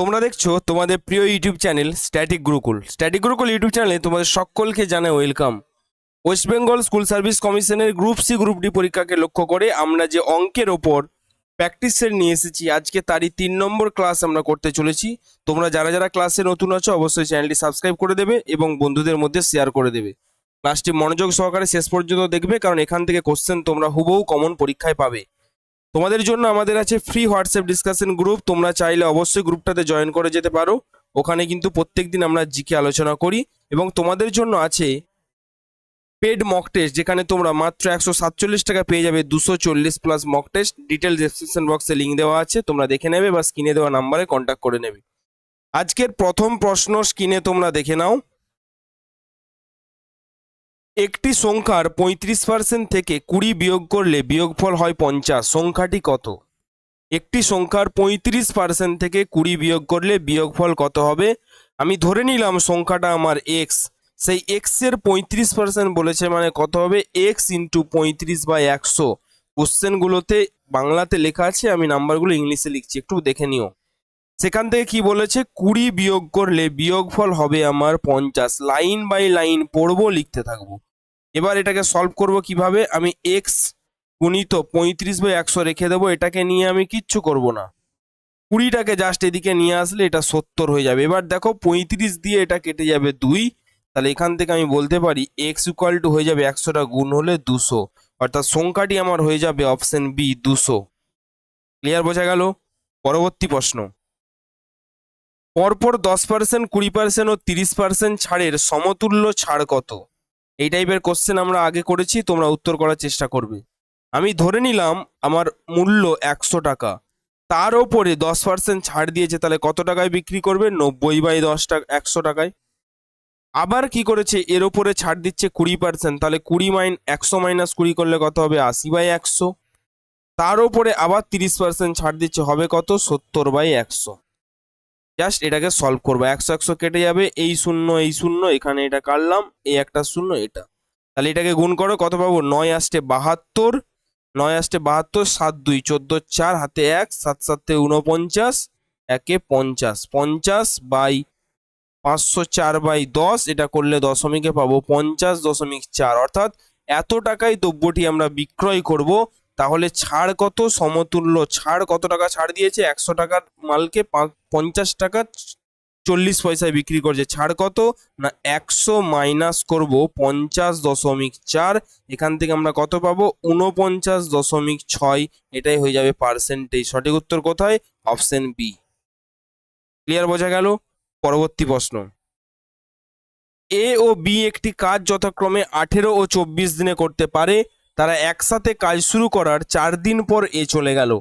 তোমরা দেখছ তোমাদের প্রিয় YouTube channel static Gurukul. Static Gurukul YouTube চ্যানেলে তোমাদের সকলকে জানাই welcome. West Bengal school service কমিশনের গ্রুপ সি, গ্রুপ ডি পরীক্ষাকে লক্ষ্য করে আমরা যে অঙ্কের ওপর প্র্যাকটিস সেট নিয়ে এসেছি, আজকে তারই তিন নম্বর ক্লাস আমরা করতে চলেছি। তোমরা যারা যারা ক্লাসে নতুন আছো, অবশ্যই চ্যানেলটি সাবস্ক্রাইব করে দেবে এবং বন্ধুদের মধ্যে শেয়ার করে দেবে। ক্লাসটি মনোযোগ সহকারে শেষ পর্যন্ত দেখবে, কারণ এখান থেকে কোশ্চেন তোমরা হুবহু কমন পরীক্ষায় পাবে। তোমাদের জন্য আমাদের আছে ফ্রি হোয়াটসঅ্যাপ ডিসকাশন গ্রুপ তোমরা চাইলে অবশ্যই গ্রুপটাতে জয়েন করে যেতে পারো। ওখানে কিন্তু প্রত্যেকদিন আমরা জিকে আলোচনা করি এবং তোমাদের জন্য আছে পেড মক টেস্ট যেখানে তোমরা মাত্র একশো সাতচল্লিশ টাকা পেয়ে যাবে দুশো চল্লিশ plus mock test detail description বক্সে লিঙ্ক দেওয়া আছে, তোমরা দেখে নেবে বা স্ক্রিনে দেওয়া নাম্বারে কন্ট্যাক্ট করে নেবে। আজকের প্রথম প্রশ্ন স্ক্রিনে তোমরা দেখে নাও। একটি সংখ্যার পঁয়ত্রিশ পার্সেন্ট থেকে কুড়ি বিয়োগ করলে বিয়োগফল হয় পঞ্চাশ। সংখ্যাটি কত? একটি সংখ্যার পঁয়ত্রিশ পার্সেন্ট থেকে কুড়ি বিয়োগ করলে বিয়োগফল কত হবে? আমি ধরে নিলাম সংখ্যাটা আমার এক্স সেই এক্সের পঁয়ত্রিশ পার্সেন্ট বলেছে মানে কত হবে? এক্স ইন্টু পঁয়ত্রিশ বা একশো। কোশ্চেনগুলোতে বাংলাতে লেখা আছে, আমি নাম্বারগুলো ইংলিশে লিখছি, একটু দেখে নিও। সেখান থেকে কি বলেছে? কুড়ি বিয়োগ করলে বিয়োগফল হবে আমার পঞ্চাশ। লাইন বাই লাইন পড়ব, লিখতে থাকব। এবার এটাকে সলভ করব কীভাবে? আমি এক্স গুণিত পঁয়ত্রিশ বাই একশো রেখে দেবো। এটাকে নিয়ে আমি কিচ্ছু করব না। কুড়িটাকে জাস্ট এদিকে নিয়ে আসলে এটা সত্তর হয়ে যাবে। এবার দেখো, পঁয়ত্রিশ দিয়ে এটা কেটে যাবে দুই। তাহলে এখান থেকে আমি বলতে পারি এক্স ইকুয়াল টু হয়ে যাবে একশোটা গুণ হলে দুশো। অর্থাৎ সংখ্যাটি আমার হয়ে যাবে অপশন বি দুশো। ক্লিয়ার বোঝা গেল? পরবর্তী প্রশ্ন। পরপর দশ পার্সেন্ট, কুড়ি পার্সেন্ট ও তিরিশ পার্সেন্ট ছাড়ের সমতুল্য ছাড় কত? এই টাইপের কোশ্চেন আমরা আগে করেছি, তোমরা উত্তর করার চেষ্টা করবে। আমি ধরে নিলাম আমার মূল্য একশো টাকা। তার ওপরে দশ পার্সেন্ট ছাড় দিয়েছে, তাহলে কত টাকায় বিক্রি করবে? নব্বই বাই দশ টাকা, একশো টাকায়। আবার কি করেছে? এর ওপরে ছাড় দিচ্ছে কুড়ি পার্সেন্ট, তাহলে কুড়ি মাইন একশো মাইনাস কুড়ি করলে কত হবে? আশি বাই একশো। তার ওপরে আবার তিরিশ পার্সেন্ট ছাড় দিচ্ছে, হবে কত? সত্তর বাই একশো। জাস্ট এটাকে সলভ করব। একশো একশো কেটে যাবে, এই শূন্য এই শূন্য, এখানে এটা কাটলাম, এই একটা শূন্য, এটা। তাহলে এটাকে গুণ করো, কত পাবো? নয় আসতে বাহাত্তর, নয় আসতে বাহাত্তর, সাত দুই, চোদ্দ চার, হাতে এক, সাত সাতে উনপঞ্চাশ একে পঞ্চাশ। পঞ্চাশ বাই পাঁচশো চার বাই দশ, এটা করলে দশমিকে পাবো পঞ্চাশ দশমিক চার। অর্থাৎ এত টাকায় দ্রব্যটি আমরা বিক্রয় করব তাহলে ছাড় কত? সমতুল্য ছাড় কত টাকা ছাড় দিয়েছে? একশো টাকার মালকে পঞ্চাশ টাকা চল্লিশ পয়সায় বিক্রি করছে। ছাড় কত? না, একশো মাইনাস করব পঞ্চাশ দশমিক চার। এখান থেকে আমরা কত পাবো? উনপঞ্চাশ দশমিক ছয়। এটাই হয়ে যাবে পার্সেন্টেজ সঠিক উত্তর কোথায়? অপশন বি ক্লিয়ার বোঝা গেল? পরবর্তী প্রশ্ন। এ ও বি একটি কাজ যথাক্রমে আঠেরো ও চব্বিশ দিনে করতে পারে। তারা একসাথে কাজ শুরু করার চার দিন পর এ চলে গেল।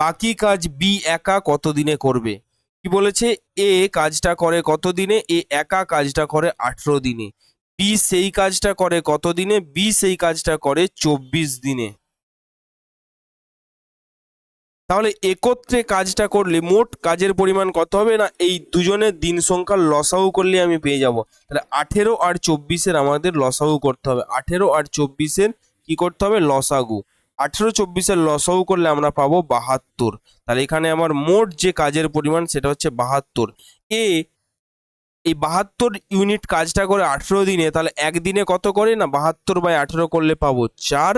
বাকি কাজ বি একা কত দিনে করবে? কি বলেছে? এ কাজটা করে কতদিনে? এ একা কাজটা করে আঠেরো দিনে। বি সেই কাজটা করে কতদিনে? বি সেই কাজটা করে চব্বিশ দিনে। তাহলে একত্রে কাজটা করলে মোট কাজের পরিমাণ কত হবে না এই দুজনের দিন সংখ্যার লসাউ করলে আমি পেয়ে যাব। তাহলে আঠেরো আর চব্বিশের আমাদের লসাগু করতে হবে। আঠেরো আর চব্বিশের কি করতে হবে? লসাগু। আঠেরো চব্বিশের লসাগু করলে আমরা পাবো বাহাত্তর। তাহলে এখানে আমার মোট যে কাজের পরিমাণ সেটা হচ্ছে বাহাত্তর। এ, এই বাহাত্তর ইউনিট কাজটা করে আঠেরো দিনে, তাহলে একদিনে কত করে না বাহাত্তর বাই আঠেরো করলে পাবো চার।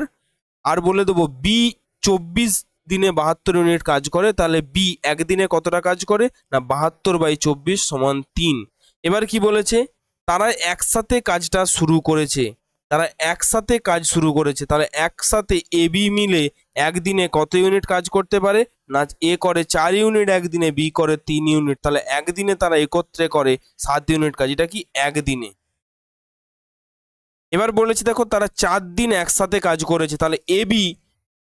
আর বলে দেবো বি চব্বিশ দিনে বাহাত্তর ইউনিট কাজ করে, তাহলে বি একদিনে কতটা কাজ করে না বাহাত্তর বাই চব্বিশ সমান তিন। এবার কি বলেছে? তারা একসাথে কাজটা শুরু করেছে। তারা একসাথে কাজ শুরু করেছে। তাহলে একসাথে এ বি মিলে একদিনে কত ইউনিট কাজ করতে পারে? না এ করে চার ইউনিট, একদিনে বি করে তিন ইউনিট। তাহলে একদিনে তারা একত্রে করে সাত ইউনিট কাজ। এটা কি একদিনে? এবার বলেছে, দেখো, তারা চার দিন একসাথে কাজ করেছে। তাহলে A B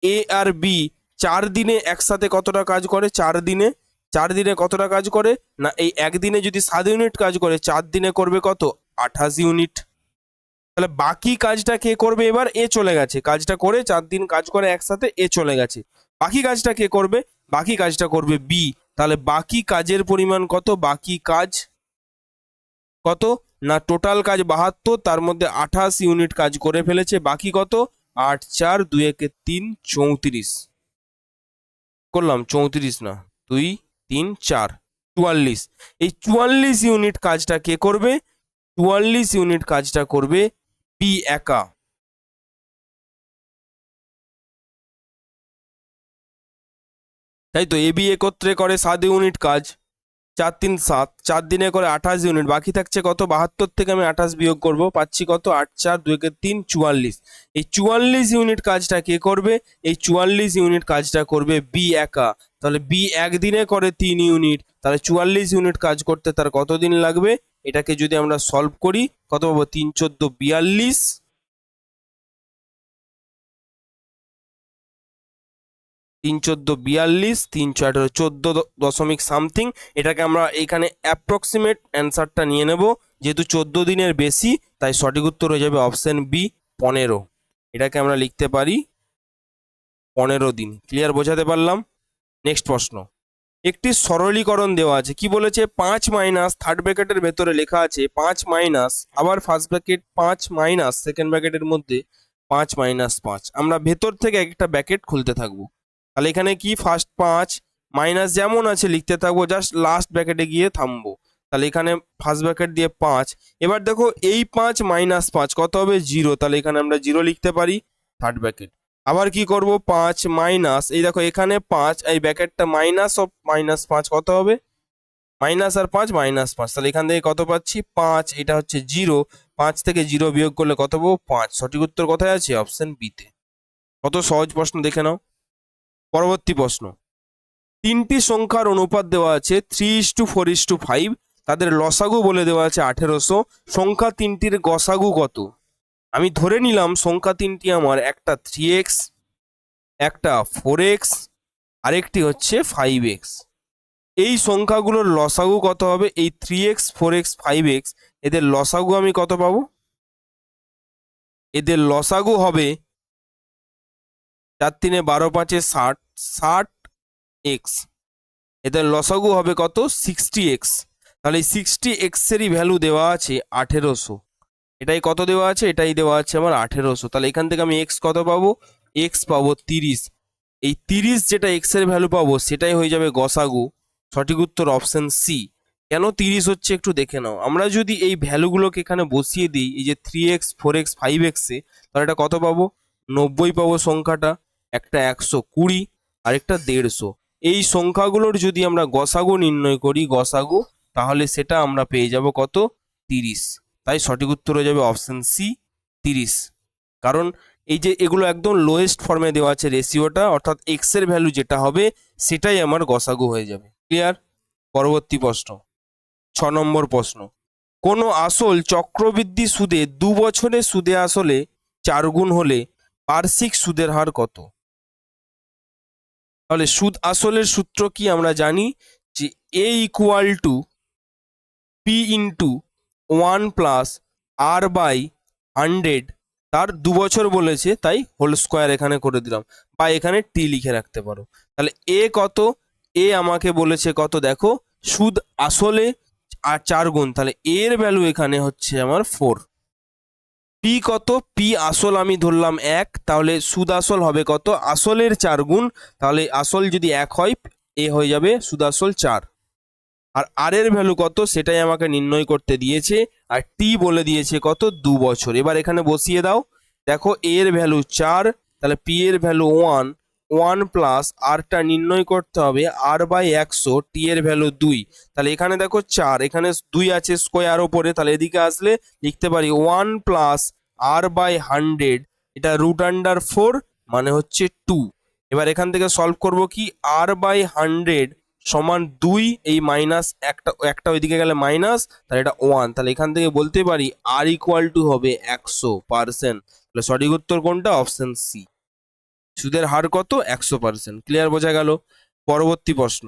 A R B চার দিনে একসাথে কতটা কাজ করে? চার দিনে। চার দিনে কতটা কাজ করে? না, এই একদিনে যদি সাত ইউনিট কাজ করে, চার দিনে করবে কত? আঠাশ ইউনিট। তাহলে বাকি কাজটা কে করবে এবার? এ চলে গেছে। কাজটা করে চার দিন কাজ করে একসাথে এ চলে গেছে। বাকি কাজটা কে করবে? বাকি কাজটা করবে বি। তাহলে বাকি কাজের পরিমাণ কত? বাকি কাজ কত? না, টোটাল কাজ বাহাত্তর, তার মধ্যে আঠাশ ইউনিট কাজ করে ফেলেছে। বাকি কত? আট, চার, দুই, একে তিন, চৌত্রিশ। করলাম চৌত্রিশ না, দুই, তিন, চার, চুয়াল্লিশ। এই চুয়াল্লিশ ইউনিট কাজটা কে করবে? চুয়াল্লিশ ইউনিট কাজটা করবে একা। তাই তো এ বি একত্রে করে সাত ইউনিট কাজ, চার তিন সাত, চার দিনে করে আঠাশ ইউনিট, বাকি থাকছে কত? বাহাত্তর থেকে আমি আঠাশ বিয়োগ করব, পাচ্ছি কত? আট, চার, দুই তিন, চুয়াল্লিশ। এই চুয়াল্লিশ ইউনিট কাজটা কে করবে? এই চুয়াল্লিশ ইউনিট কাজটা করবে বি একা। তাহলে বি একদিনে করে তিন ইউনিট, তাহলে চুয়াল্লিশ ইউনিট কাজ করতে তার কতদিন লাগবে? এটাকে যদি আমরা সলভ করি, কত পাবো? তিন চোদ্দ বিয়াল্লিশ। তিন চোদ্দ বিয়াল্লিশ, তিন ছয় আঠারো চোদ্দ দশমিক সামথিং এটাকে আমরা এখানে অ্যাপ্রক্সিমেট অ্যান্সারটা নিয়ে নেব। যেহেতু চোদ্দ দিনের বেশি, তাই সঠিক উত্তর হয়ে যাবে অপশান বি পনেরো। এটাকে আমরা লিখতে পারি, পনেরো দিন। ক্লিয়ার বোঝাতে পারলাম? নেক্সট প্রশ্ন। একটি সরলীকরণ দেওয়া আছে। কি বলেছে? পাঁচ মাইনাস থার্ড ব্র্যাকেটের ভেতরে লেখা আছে, পাঁচ মাইনাস আবার ফার্স্ট ব্র্যাকেট পাঁচ মাইনাস সেকেন্ড ব্র্যাকেটের মধ্যে পাঁচ মাইনাস পাঁচ। আমরা ভেতর থেকে একটা ব্র্যাকেট খুলতে থাকব। তাহলে এখানে কি? ফার্স্ট পাঁচ মাইনাস যেমন আছে লিখতে থাকব জাস্ট লাস্ট ব্র্যাকেটে গিয়ে থামবো। তাহলে এখানে ফার্স্ট ব্র্যাকেট দিয়ে পাঁচ। এবার দেখো, এই পাঁচ মাইনাস পাঁচ, কত হবে? জিরো তাহলে এখানে আমরা জিরো লিখতে পারি থার্ড ব্র্যাকেট আবার কি করব? পাঁচ মাইনাস, এই দেখো এখানে পাঁচ, এই ব্যাকেটটা মাইনাস অফ মাইনাস পাঁচ কত হবে? মাইনাস আর পাঁচ, মাইনাস পাঁচ। তাহলে এখান থেকে কত পাচ্ছি? পাঁচ, এটা হচ্ছে জিরো। পাঁচ থেকে জিরো বিয়োগ করলে কত পাবো? পাঁচ। সঠিক উত্তর কোথায় আছে? অপশন বিতে কত সহজ প্রশ্ন, দেখে নাও। পরবর্তী প্রশ্ন। তিনটি সংখ্যার অনুপাত দেওয়া আছে three is to four is to five. তাদের লসাগু বলে দেওয়া আছে আঠেরোশো। সংখ্যা তিনটির গসাগু কত? আমি ধরে নিলাম সংখ্যা তিনটি আমার, একটা থ্রি এক্স একটা ফোর এক্স আরেকটি হচ্ছে ফাইভ এক্স এই সংখ্যাগুলোর লসাগু কত হবে? এই three X four X five X এদের লসাগু আমি কত পাবো? এদের লসাগু হবে চার তিনে বারো পাঁচে ষাট ষাট এক্স এদের লসাগু হবে কত? সিক্সটি এক্স তাহলে সিক্সটি এক্সেরই ভ্যালু দেওয়া আছে আঠেরোশো। এটাই কত দেওয়া আছে? এটাই দেওয়া আছে আমার আঠেরোশো। তাহলে এখান থেকে আমি এক্স কত পাবো? এক্স পাবো তিরিশ। এই তিরিশ যেটা এক্সের ভ্যালু পাবো, সেটাই হয়ে যাবে গসাগু। সঠিক উত্তর অপশন সি কেন তিরিশ হচ্ছে একটু দেখে নাও। আমরা যদি এই ভ্যালুগুলোকে এখানে বসিয়ে দিই, এই যে three X four X five এক্সে তাহলে এটা কত পাবো? নব্বই পাবো সংখ্যাটা, একটা একশো কুড়ি, আরেকটা দেড়শো। এই সংখ্যাগুলোর যদি আমরা গসাগু নির্ণয় করি, গসাগু, তাহলে সেটা আমরা পেয়ে যাব কত? তিরিশ। তাই সঠিক উত্তর হয়ে যাবে অপশন সি তিরিশ। কারণ এই যে এগুলো একদম লোয়েস্ট ফর্মে দেওয়া আছে রেশিওটা অর্থাৎ এক্সের ভ্যালু যেটা হবে, সেটাই আমার গসাগু হয়ে যাবে। ক্লিয়ার পরবর্তী প্রশ্ন। ছ নম্বর প্রশ্ন। কোনো আসল চক্রবৃদ্ধি সুদে দু বছরে সুদে আসলে চার গুণ হলে বার্ষিক সুদের হার কত? তাহলে সুদ আসলের সূত্র কি আমরা জানি? যে A equal to P into one plus R by hundred তার দু বছর বলেছে, তাই হোল স্কোয়ার এখানে করে দিলাম। বা এখানে টি লিখে রাখতে পারো। তাহলে এ কত? এ আমাকে বলেছে কত? দেখো, সুদ আসলে আর চার গুণ। তাহলে এর ভ্যালু এখানে হচ্ছে আমার ফোর পি কত? পি আসল আমি ধরলাম এক। তাহলে সুদ আসল হবে কত? আসলের চার গুণ। তাহলে আসল যদি এক হয়, এ হয়ে যাবে সুদ আসল চার। আর আর এর ভ্যালু কত? সেটাই আমাকে নির্ণয় করতে দিয়েছে। আর টি বলে দিয়েছে কত? দু বছর। এবার এখানে বসিয়ে দাও। দেখো এর ভ্যালু চার, তাহলে পি এর ভ্যালু ওয়ান ওয়ান প্লাস আরটা নির্ণয় করতে হবে আর বাই একশো টি এর ভ্যালু দুই। তাহলে এখানে দেখো চার, এখানে দুই আছে স্কোয়ার ওপরে তাহলে এদিকে আসলে লিখতে পারি one plus R by hundred এটা রুট আন্ডার ফোর মানে হচ্ছে টু এবার এখান থেকে সলভ করব কি? আর বাই হান্ড্রেড সমান দুই, এই মাইনাস একটা একটা ওইদিকে গেলে মাইনাস তাহলে এটা ওয়ান তাহলে এখান থেকে বলতে পারি আর ইকুয়াল টু হবে একশো পার্সেন্ট তাহলে সঠিক উত্তর কোনটা? অপশন সি সুদের হার কত? একশো পার্সেন্ট ক্লিয়ার বোঝা গেল? পরবর্তী প্রশ্ন।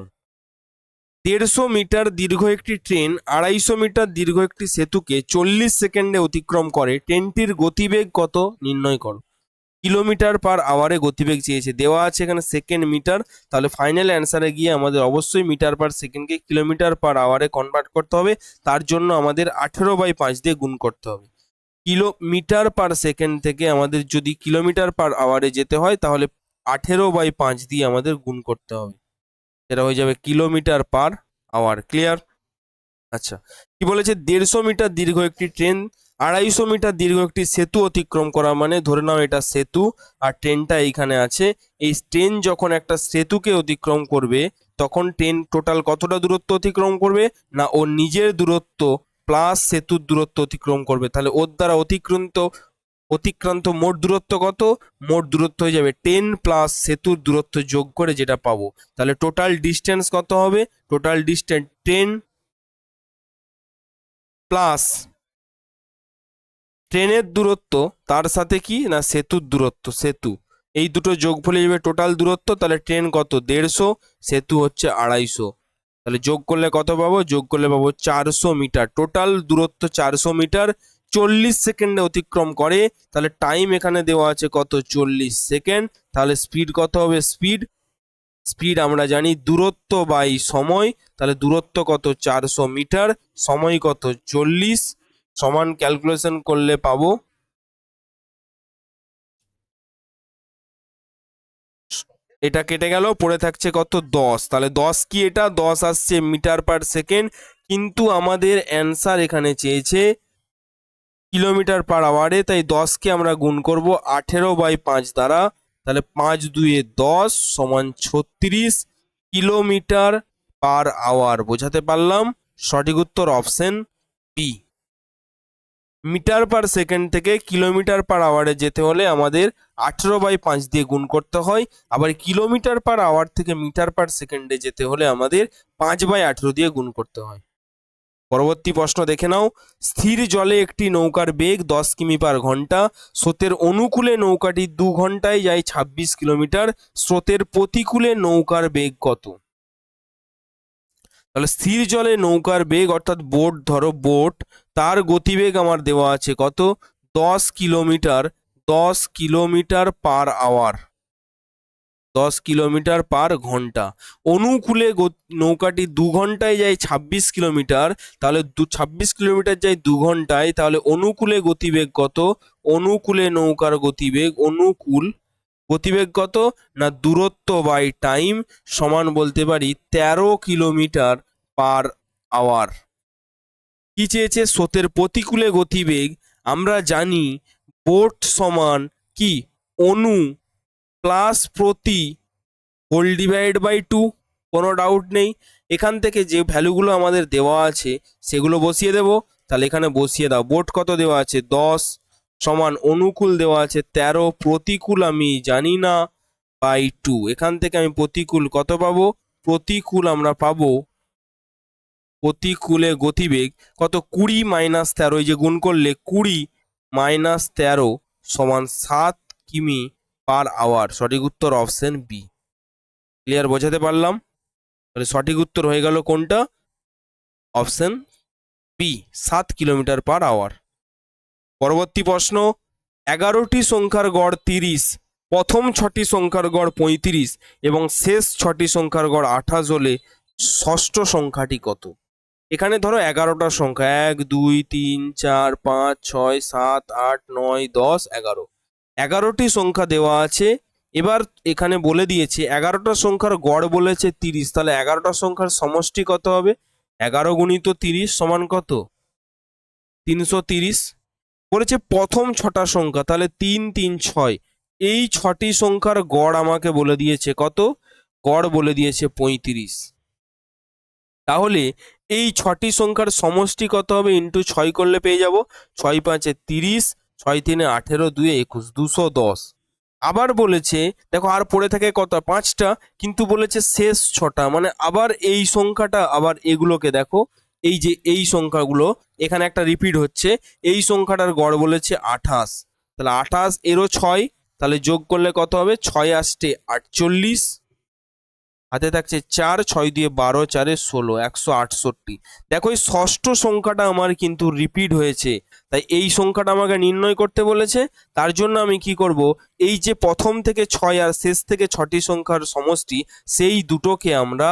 দেড়শো মিটার দীর্ঘ একটি ট্রেন আড়াইশো মিটার দীর্ঘ একটি সেতুকে চল্লিশ সেকেন্ডে অতিক্রম করে। ট্রেনটির গতিবেগ কত? নির্ণয় করো। কিলোমিটার পার আওয়ারে গতিবেগ চেয়েছে। দেওয়া আছে এখানে সেকেন্ড মিটার তাহলে ফাইনাল অ্যান্সারে গিয়ে আমাদের অবশ্যই মিটার পার সেকেন্ডকে কিলোমিটার পার আওয়ারে কনভার্ট করতে হবে। তার জন্য আমাদের আঠেরো বাই পাঁচ দিয়ে গুণ করতে হবে। কিলোমিটার পার সেকেন্ড থেকে আমাদের যদি কিলোমিটার পার আওয়ারে যেতে হয়, তাহলে আঠেরো বাই পাঁচ দিয়ে আমাদের গুণ করতে হবে। সেটা হয়ে যাবে কিলোমিটার পার আওয়ার ক্লিয়ার আচ্ছা। কি বলেছে? দেড়শো মিটার দীর্ঘ একটি ট্রেন আড়াইশো মিটার দীর্ঘ একটি সেতু অতিক্রম করা মানে ধরে নাও এটা সেতু আর ট্রেনটা এইখানে আছে। এই ট্রেন যখন একটা সেতুকে অতিক্রম করবে, তখন ট্রেন টোটাল কতটা দূরত্ব অতিক্রম করবে না ও নিজের দূরত্ব প্লাস সেতুর দূরত্ব অতিক্রম করবে? তাহলে ওর দ্বারা অতিক্রান্ত অতিক্রান্ত মোট দূরত্ব কত? মোট দূরত্ব হয়ে যাবে টেন প্লাস সেতুর দূরত্ব যোগ করে যেটা পাবো। তাহলে টোটাল ডিস্টেন্স কত হবে? টোটাল ডিস্টেন্স টেন প্লাস ট্রেনের দূরত্ব, তার সাথে কি না সেতুর দূরত্ব? সেতু। এই দুটো যোগ ফলে যাবে টোটাল দূরত্ব, তাহলে ট্রেন কত? দেড়শো, সেতু হচ্ছে আড়াইশো। তাহলে যোগ করলে কত পাবো? যোগ করলে পাবো চারশো মিটার। টোটাল দূরত্ব চারশো মিটার, চল্লিশ সেকেন্ডে অতিক্রম করে, তাহলে টাইম এখানে দেওয়া আছে কত? চল্লিশ সেকেন্ড। তাহলে স্পিড কত হবে? স্পিড স্পিড আমরা জানি দূরত্ব বাই সময়। তাহলে দূরত্ব কত? চারশো মিটার, সময় কত? চল্লিশ। সমান ক্যালকুলেশন করলে পাবো এটা কেটে গেল, পড়ে থাকছে কত দশ। তাহলে দশ কি এটা? দশ আসছে মিটার পার সেকেন্ড, কিন্তু আমাদের অ্যান্সার এখানে চেয়েছে কিলোমিটার পার আওয়ারে তাই দশকে আমরা গুণ করব আঠেরো বাই পাঁচ দ্বারা। তাহলে পাঁচ দুয়ে দশ সমান ছত্রিশ কিলোমিটার পার আওয়ার বোঝাতে পারলাম? সঠিক উত্তর option B metre per second থেকে কিলোমিটার পার আওয়ারে যেতে হলে আমাদের আঠেরো বাই পাঁচ দিয়ে গুণ করতে হয়। আবার কিলোমিটার পার আওয়ার থেকে মিটার পার সেকেন্ডে যেতে হলে আমাদের পাঁচ বাই আঠেরো দিয়ে গুণ করতে হয়। পরবর্তী প্রশ্ন দেখে নাও। স্থির জলে একটি নৌকার বেগ দশ কিমি পার ঘণ্টা, স্রোতের অনুকূলে নৌকাটি দু ঘন্টায় যায় ছাব্বিশ কিলোমিটার, স্রোতের প্রতিকূলে নৌকার বেগ কত? তাহলে স্থির জলে নৌকার বেগ, অর্থাৎ বোট, ধরো বোট, তার গতিবেগ আমার দেওয়া আছে কত? দশ কিলোমিটার দশ কিলোমিটার পার আওয়ার। দশ কিলোমিটার পার ঘণ্টা। অনুকূলে নৌকাটি দু ঘন্টায় যায় ছাব্বিশ কিলোমিটার, তাহলে দু ছাব্বিশ কিলোমিটার যায় দু ঘন্টায়, তাহলে অনুকূলে গতিবেগ কত? অনুকূলে নৌকার গতিবেগ অনুকূল গতিবেগ কত না দূরত্ব বাই টাইম সমান বলতে পারি তেরো কিলোমিটার পার আওয়ার কি চেয়েছে স্রোতের প্রতিকূলে গতিবেগ? আমরা জানি বোট সমান কি? অনু প্লাস প্রতি হোল ডিভাইড বাই টু কোনো ডাউট নেই। এখান থেকে যে ভ্যালুগুলো আমাদের দেওয়া আছে সেগুলো বসিয়ে দেব। তাহলে এখানে বসিয়ে দাও। বোট কত দেওয়া আছে? দশ। সমান অনুকূল দেওয়া আছে তেরো, প্রতিকূল আমি জানি না বাই টু এখান থেকে আমি প্রতিকূল কত পাবো? প্রতিকূল আমরা পাবো প্রতিকূলে গতিবেগ কত? কুড়ি মাইনাস তেরো, এই যে গুণ করলে কুড়ি মাইনাস তেরো সমান সাত কিমি পার আওয়ার সঠিক উত্তর অপশন বি ক্লিয়ার বোঝাতে পারলাম? তাহলে সঠিক উত্তর হয়ে গেল কোনটা? অপশন বি সাত কিলোমিটার পার আওয়ার পরবর্তী প্রশ্ন, এগারোটি সংখ্যার গড় তিরিশ, প্রথম ছটি সংখ্যার গড় পঁয়ত্রিশ এবং শেষ ছটি সংখ্যার গড় আঠাশ হলে ষষ্ঠ সংখ্যাটি কত? এখানে ধরো এগারোটা সংখ্যা, এক, দুই, তিন, চার, পাঁচ, ছয়, সাত, আট, নয়, দশ, এগারো। এগারোটি সংখ্যা দেওয়া আছে, এবার এখানে বলে দিয়েছে এগারোটা সংখ্যার গড় বলেছে তিরিশ, তাহলে এগারোটা সংখ্যার সমষ্টি কত হবে? এগারো গুণিত তিরিশ সমান কত? তিনশো তিরিশ। বলেছে প্রথম ছটা সংখ্যা, তাহলে তিন তিন, ছয়। এই ছটি সংখ্যার গড় আমাকে বলে দিয়েছে কত? গড় বলে দিয়েছে পঁয়ত্রিশ। তাহলে এই ছটি সংখ্যার সমষ্টি কত হবে? ইন্টু ছয় করলে পেয়ে যাব। ছয় পাঁচে তিরিশ, ছয় তিনে আঠেরো, দুয়ে একুশ, দুশো দশ। আবার বলেছে, দেখো আর পড়ে থাকে কত? পাঁচটা, কিন্তু বলেছে শেষ ছটা। মানে আবার এই সংখ্যাটা, আবার এগুলোকে দেখো। এই যে এই সংখ্যাগুলো, এখানে একটা রিপিট হচ্ছে, এই সংখ্যাটার গড় বলেছে আঠাশ। তাহলে আঠাশ এরও ছয়, তাহলে যোগ করলে কত হবে? ছয় আসতে আটচল্লিশ। হাতে থাকছে চার, ছয় দিয়ে বারো, চারে ষোলো, একশো আটষট্টি। দেখো এই ষষ্ঠ সংখ্যাটা আমার কিন্তু রিপিট হয়েছে। তাই এই সংখ্যাটা আমাকে নির্ণয় করতে বলেছে। তার জন্য আমি কি করব? এই যে প্রথম থেকে ছয় আর শেষ থেকে ছটি সংখ্যার সমষ্টি, সেই দুটোকে আমরা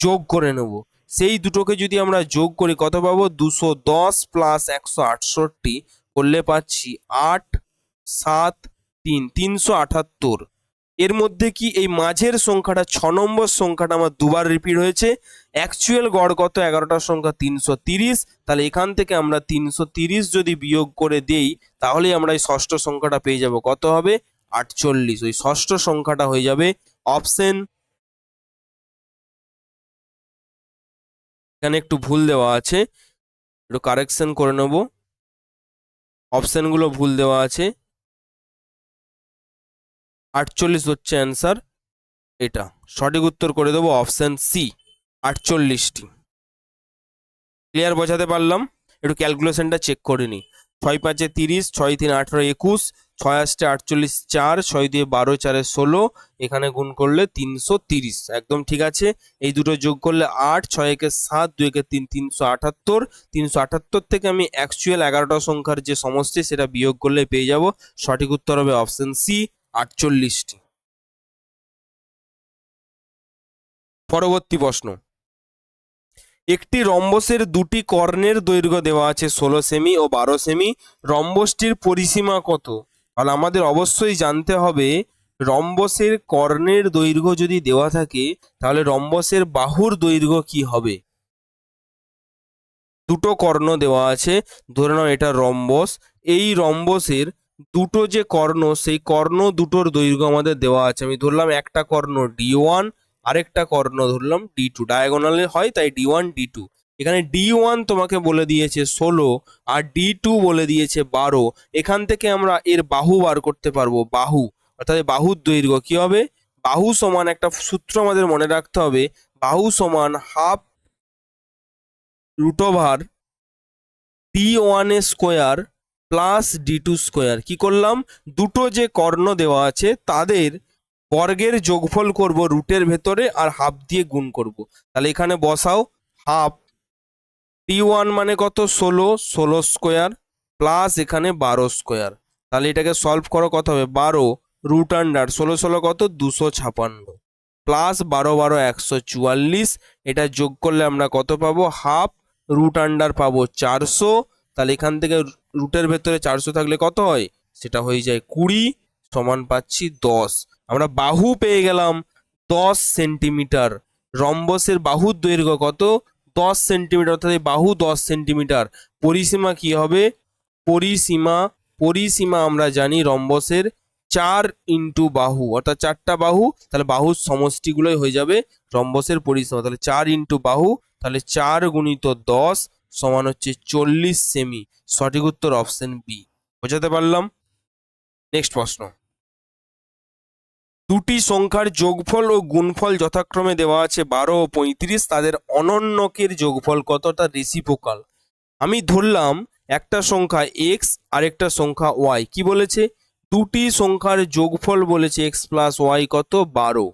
যোগ করে নেব। সেই দুটোকে যদি আমরা যোগ করি, কত পাবো? দুশো দশ প্লাস একশো আটষট্টি করলে পাচ্ছি আট, সাত, তিন, তিনশো আটাত্তর। এর মধ্যে কি এই মাঝের সংখ্যাটা, ছ নম্বর সংখ্যাটা আমার দুবার রিপিট হয়েছে? অ্যাকচুয়াল গড় কত? এগারোটার সংখ্যা তিনশো তিরিশ। তাহলে এখান থেকে আমরা তিনশো তিরিশ যদি বিয়োগ করে দেই, তাহলেই আমরা এই ষষ্ঠ সংখ্যাটা পেয়ে যাব। কত হবে? আটচল্লিশ। ওই ষষ্ঠ সংখ্যাটা হয়ে যাবে অপশন এখানে একটু ভুল দেওয়া আছে। একটু কারেকশন করে নেব। অপশানগুলো ভুল দেওয়া আছে। আটচল্লিশ হচ্ছে অ্যান্সার এটা সঠিক উত্তর করে দেবো অপশান সি আটচল্লিশটি। ক্লিয়ার বোঝাতে পারলাম? একটু ক্যালকুলেশনটা চেক করে নিই ছয় পাঁচে তিরিশ, ছয় তিন আঠারো একুশ, ছয় আসতে আটচল্লিশ চার, ছয় দিয়ে বারো চারে ষোলো, এখানে গুণ করলে তিনশো তিরিশ। একদম ঠিক আছে? এই দুটো যোগ করলে আট, ছয় একে সাত দুই একে তিন, তিনশো আটাত্তর। তিনশো আটাত্তর থেকে আমি অ্যাকচুয়াল এগারোটা সংখ্যার যে সমষ্টি, সেটা বিয়োগ করলে পেয়ে যাব। সঠিক উত্তর হবে অপশন সি আটচল্লিশটি। পরবর্তী প্রশ্ন। একটি রম্বসের দুটি কর্ণের দৈর্ঘ্য দেওয়া আছে, ষোলো সেমি ও বারো সেমি। রম্বসটির পরিসীমা কত? তাহলে আমাদের অবশ্যই জানতে হবে, রম্বসের কর্ণের দৈর্ঘ্য যদি দেওয়া থাকে, তাহলে রম্বসের বাহুর দৈর্ঘ্য কি হবে? দুটো কর্ণ দেওয়া আছে, ধরে নাও এটা রম্বস। এই রম্বসের দুটো যে কর্ণ, সেই কর্ণ দুটোর দৈর্ঘ্য আমাদের দেওয়া আছে। আমি ধরলাম একটা কর্ণ ডি ওয়ান আরেকটা কর্ণ ধরলাম ডি টু ডায়াগোনালে হয়, তাই ডি ওয়ান ডি টু এখানে ডি ওয়ান তোমাকে বলে দিয়েছে ষোলো, আর ডি টু বলে দিয়েছে বারো। এখান থেকে আমরা এর বাহু বার করতে পারব, বাহু। অর্থাৎ বাহুর দৈর্ঘ্য কি হবে? বাহু সমান একটা সূত্র আমাদের মনে রাখতে হবে, বাহু সমান half root over D one square plus D two square কি করলাম? দুটো যে কর্ণ দেওয়া আছে, তাদের বর্গের যোগফল করব রুটের ভেতরে আর হাফ দিয়ে গুণ করব। তাহলে এখানে বসাও, হাফ টি ওয়ান মানে কত? ষোলো ষোলো স্কোয়ার প্লাস এখানে বারো স্কোয়ার। তাহলে এটাকে সলভ করো, কত হবে? বারো রুট আন্ডার, ষোলো ষোলো কত? দুশো ছাপান্ন। প্লাস বারো বারো, একশো চুয়াল্লিশ। এটা যোগ করলে আমরা কত পাবো? হাফ রুট আন্ডার পাবো চারশো। তাহলে এখান থেকে রুটের ভেতরে চারশো থাকলে কত হয়? সেটা হয়ে যায় কুড়ি, সমান পাচ্ছি দশ। আমরা বাহু পেয়ে গেলাম দশ সেন্টিমিটার। রম্বসের বাহুর দৈর্ঘ্য কত? দশ সেন্টিমিটার, অর্থাৎ বাহু দশ সেন্টিমিটার। পরিসীমা কি হবে? পরিসীমা পরিসীমা আমরা জানি রম্বসের চার ইন্টু বাহু, অর্থাৎ চারটা বাহু, তাহলে বাহুর সমষ্টিগুলোই হয়ে যাবে রম্বসের পরিসীমা। তাহলে চার ইন্টু বাহু, তাহলে চার গুণিত দশ সমান হচ্ছে চল্লিশ সেমি। সঠিক উত্তর অপশন বি। বোঝাতে পারলাম? নেক্সট প্রশ্ন। দুটি সংখ্যার যোগফল ও গুণফল যথাক্রমে দেওয়া আছে বারো ও পঁয়ত্রিশ, তাদের অনন্যকের যোগফল কত অর্থাৎ রেসিপোকাল আমি ধরলাম একটা সংখ্যা এক্স আর একটা সংখ্যা ওয়াই কি বলেছে? দুটি সংখ্যার যোগফল বলেছে এক্স প্লাস ওয়াই কত? বারো।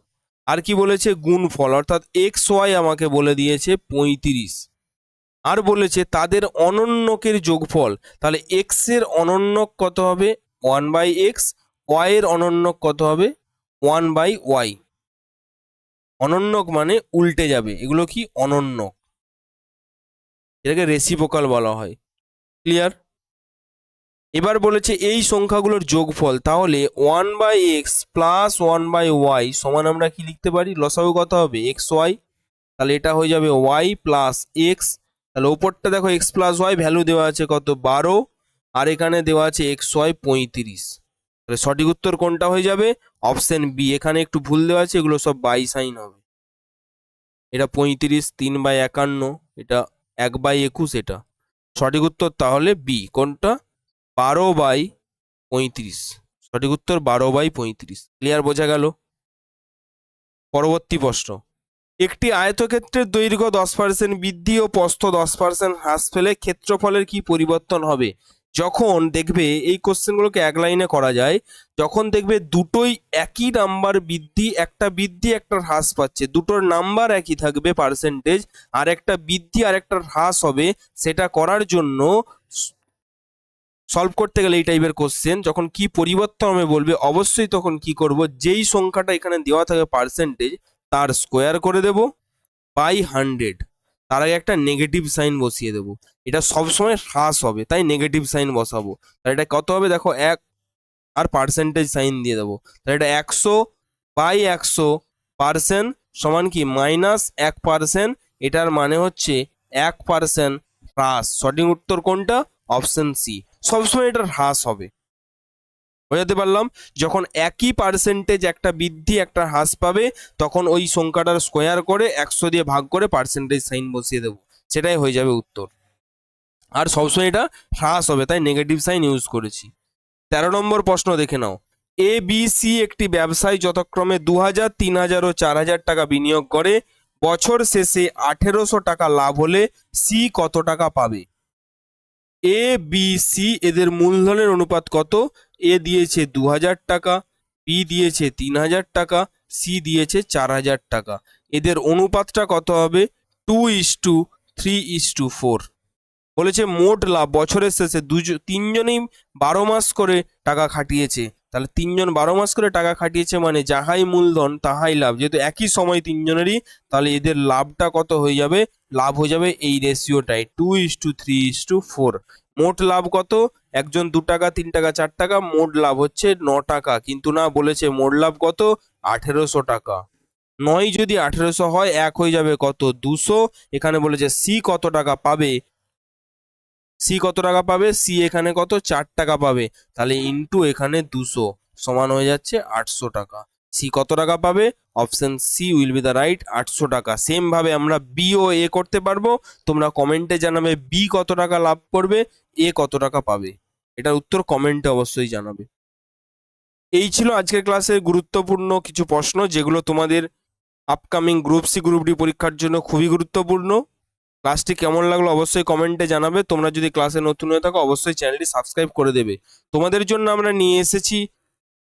আর কি বলেছে? গুণফল। অর্থাৎ এক্স ওয়াই আমাকে বলে দিয়েছে পঁয়ত্রিশ। আর বলেছে তাদের অনন্যকের যোগফল। তাহলে এক্সের অনন্যক কত হবে? ওয়ান বাই এক্স ওয়াই এর অনন্যক কত হবে? One by Y. অনন্যক মানে উল্টে যাবে। এগুলো কি? অনন্যক। এটাকে রেসিপোকাল বলা হয়। ক্লিয়ার এবার বলেছে এই সংখ্যাগুলোর যোগফল, তাহলে one by X plus one by Y সমান আমরা কি লিখতে পারি? লসাগু কত হবে? X Y. তাহলে এটা হয়ে যাবে ওয়াই প্লাস এক্স। তাহলে ওপরটা দেখো এক্স প্লাস ওয়াই, ভ্যালু দেওয়া আছে কত? বারো। আর এখানে দেওয়া আছে এক্স ওয়াই পঁয়ত্রিশ। তাহলে সঠিক উত্তর কোনটা হয়ে যাবে? অপশন বি এখানে একটু ভুল দেওয়া আছে, এগুলো সব বাই সাইন হবে। এটা পঁয়ত্রিশ, তিন বাই একান্ন, এটা এক বাই একুশ এটা। সঠিক উত্তর তাহলে বি কোনটা? বারো বাই পঁয়ত্রিশ। সঠিক উত্তর বারো বাই পঁয়ত্রিশ। ক্লিয়ার বোঝা গেল? পরবর্তী প্রশ্ন। একটি আয়তক্ষেত্রের দৈর্ঘ্য দশ পার্সেন্ট বৃদ্ধি ও প্রস্থ দশ পার্সেন্ট হ্রাস পেলে ক্ষেত্রফলের কি পরিবর্তন হবে? যখন দেখবে এই কোশ্চেনগুলোকে এক লাইনে করা যায়, যখন দেখবে দুটোই একই নাম্বার বৃদ্ধি, একটা বৃদ্ধি, একটা হ্রাস পাচ্ছে। দুটোর নাম্বার একই থাকবে পার্সেন্টেজ আর একটা বৃদ্ধি, আর একটা হ্রাস হবে। সেটা করার জন্য সলভ করতে গেলে এই টাইপের কোশ্চেন যখন কি পরিবর্তন হবে বলবে, অবশ্যই তখন কি করব? যেই সংখ্যাটা এখানে দেওয়া থাকে পার্সেন্টেজ তার স্কোয়ার করে দেব বাই হান্ড্রেড তার আগে একটা নেগেটিভ সাইন বসিয়ে দেবো। এটা সবসময় হ্রাস হবে, তাই নেগেটিভ সাইন বসাবো। তাহলে এটা কত হবে? দেখো, এক আর পার্সেন্টেজ সাইন দিয়ে দেবো। তাহলে এটা একশো বাই একশো পার্সেন্ট সমান কি? মাইনাস এক পার্সেন্ট এটার মানে হচ্ছে এক পার্সেন্ট হ্রাস। সঠিক উত্তর কোনটা? অপশন সি সবসময় এটার হ্রাস হবে। বোঝাতে পারলাম। যখন একই পার্সেন্টেজ একটা বৃদ্ধি, একটা হ্রাস পাবে, তখন ওই সংখ্যাটার স্কোয়ার করে একশো দিয়ে ভাগ করে পার্সেন্টেজ সাইন বসিয়ে দেবো। সেটাই হয়ে যাবে উত্তর। আর সবসময় এটা হ্রাস হবে, তাই নেগেটিভ সাইন ইউজ করেছি। তেরো নম্বর প্রশ্ন দেখে নাও। এ বি সি একটি ব্যবসায় যথাক্রমে দু হাজার তিন হাজার ও চার হাজার টাকা বিনিয়োগ করে, বছর শেষে আঠেরোশো টাকা লাভ হলে সি কত টাকা পাবে? এ বি সি এদের মূলধনের অনুপাত কত? এ দিয়েছে দু হাজার টাকা বি দিয়েছে তিন হাজার টাকা সি দিয়েছে চার হাজার টাকা। এদের অনুপাতটা কত হবে? Two is to three is to four বলেছে মোট লাভ, বছরের শেষে দুজন তিনজনেই বারো মাস করে টাকা খাটিয়েছে। তাহলে তিনজন বারো মাস করে টাকা খাটিয়েছে মানে যাহাই মূলধন, তাহাই লাভ। যেহেতু একই সময় তিনজনেরই, তাহলে এদের লাভটা কত হয়ে যাবে? লাভ হয়ে যাবে এই রেশিওটাই two is to three is to four মোট লাভ কত? একজন দু টাকা, তিন টাকা, চার টাকা, মোট লাভ হচ্ছে ন টাকা। কিন্তু না, বলেছে মোট লাভ কত? আঠেরোশো টাকা। নয় যদি আঠেরোশো হয়, এক হয়ে যাবে কত? দুশো। এখানে বলেছে সি কত টাকা পাবে? সি কত টাকা পাবে? সি এখানে কত? চার টাকা পাবে। তাহলে ইন্টু এখানে দুশো। সমান হয়ে যাচ্ছে আটশো টাকা। সি কত টাকা পাবে? Option C will be the right আটশো টাকা। সেম ভাবে আমরা বি ও এ করতে পারব। তোমরা কমেন্টে জানাবে বি কত টাকা লাভ করবে এ কত টাকা পাবে। এটার উত্তর কমেন্টে অবশ্যই জানাবে। এই ছিল আজকের ক্লাসের গুরুত্বপূর্ণ কিছু প্রশ্ন, যেগুলো তোমাদের upcoming group C group D পরীক্ষার জন্য খুবই গুরুত্বপূর্ণ। ক্লাসটি কেমন লাগল অবশ্যই কমেন্টে জানাবে। তোমরা যদি ক্লাসে নতুন হয়ে থাকো, অবশ্যই চ্যানেলটি সাবস্ক্রাইব করে দেবে। তোমাদের জন্য আমরা নিয়ে এসেছি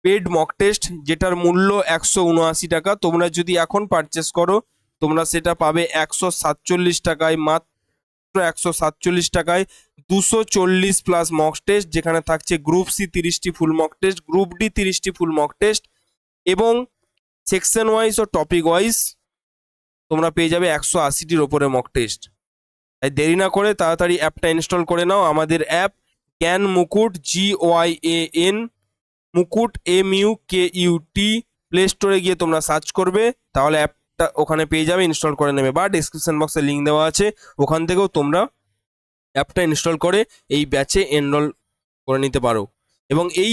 পেড মক টেস্ট যেটার মূল্য একশো উনআশি টাকা। তোমরা যদি এখন পারচেস করো, তোমরা সেটা পাবে একশো সাতচল্লিশ টাকায়, মাত্র একশো সাতচল্লিশ টাকায়। দুশো চল্লিশ প্লাস মক টেস্ট যেখানে থাকছে গ্রুপ সি তিরিশটি full mock test group D তিরিশটি ফুল মক টেস্ট এবং সেকশন ওয়াইজ ও টপিক ওয়াইজ তোমরা পেয়ে যাবে একশো আশিটির ওপরে মক টেস্ট তাই দেরি না করে তাড়াতাড়ি অ্যাপটা ইনস্টল করে নাও। আমাদের app Gyan Mukut G Y A N Mukut, M U K U T play স্টোরে গিয়ে তোমরা সার্চ করবে, তাহলে অ্যাপটা ওখানে পেয়ে যাবে ইনস্টল করে নেবে, বা ডিসক্রিপশন বক্সে লিঙ্ক দেওয়া আছে, ওখান থেকেও তোমরা অ্যাপটা ইনস্টল করে এই ব্যাচে এনরোল করে নিতে পারো। এবং এই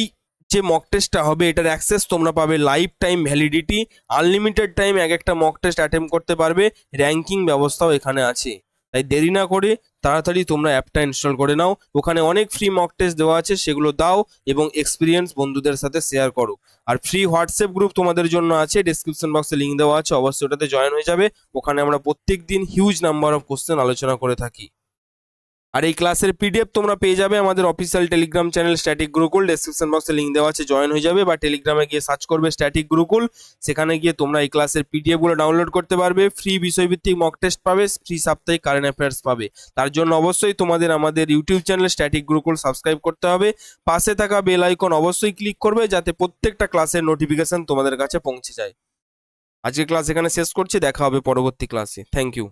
যে মক টেস্টটা হবে, এটার অ্যাক্সেস তোমরা পাবে lifetime validity unlimited time এক একটা মক টেস্ট অ্যাটেম্প করতে পারবে র্যাঙ্কিং ব্যবস্থাও এখানে আছে। তাই দেরি না করে তাড়াতাড়ি তোমরা অ্যাপটা ইনস্টল করে নাও। ওখানে অনেক ফ্রি মক টেস্ট দেওয়া আছে, সেগুলো দাও এবং এক্সপিরিয়েন্স বন্ধুদের সাথে শেয়ার করো। আর ফ্রি হোয়াটসঅ্যাপ গ্রুপ তোমাদের জন্য আছে ডিসক্রিপশন বক্সে লিঙ্ক দেওয়া আছে, অবশ্যই ওটাতে জয়েন হয়ে যাবে। ওখানে আমরা প্রত্যেক দিন হিউজ নাম্বার অফ কোশ্চেন আলোচনা করে থাকি। আর এই ক্লাসের পিডিএফ তোমরা পেয়ে যাবে আমাদের official Telegram channel static Gurukul description বক্সে লিঙ্ক দেওয়া আছে জয়েন হয়ে যাবে বা টেলিগ্রামে গিয়ে সার্চ করবে স্ট্যাটিক গুরুকুল সেখানে গিয়ে তোমরা এই ক্লাসের পিডিএফগুলো ডাউনলোড করতে পারবে। ফ্রি বিষয়ভিত্তিক মক টেস্ট পাবে ফ্রি সাপ্তাহিক কারেন্ট অ্যাফেয়ার্স পাবে। তার জন্য অবশ্যই তোমাদের আমাদের YouTube channel static Gurukul subscribe করতে হবে। পাশে থাকা বেল আইকন অবশ্যই ক্লিক করবে যাতে প্রত্যেকটা ক্লাসের নোটিফিকেশন তোমাদের কাছে পৌঁছে যায়। আজকের ক্লাস এখানে শেষ করছি, দেখা হবে পরবর্তী ক্লাসে থ্যাংক ইউ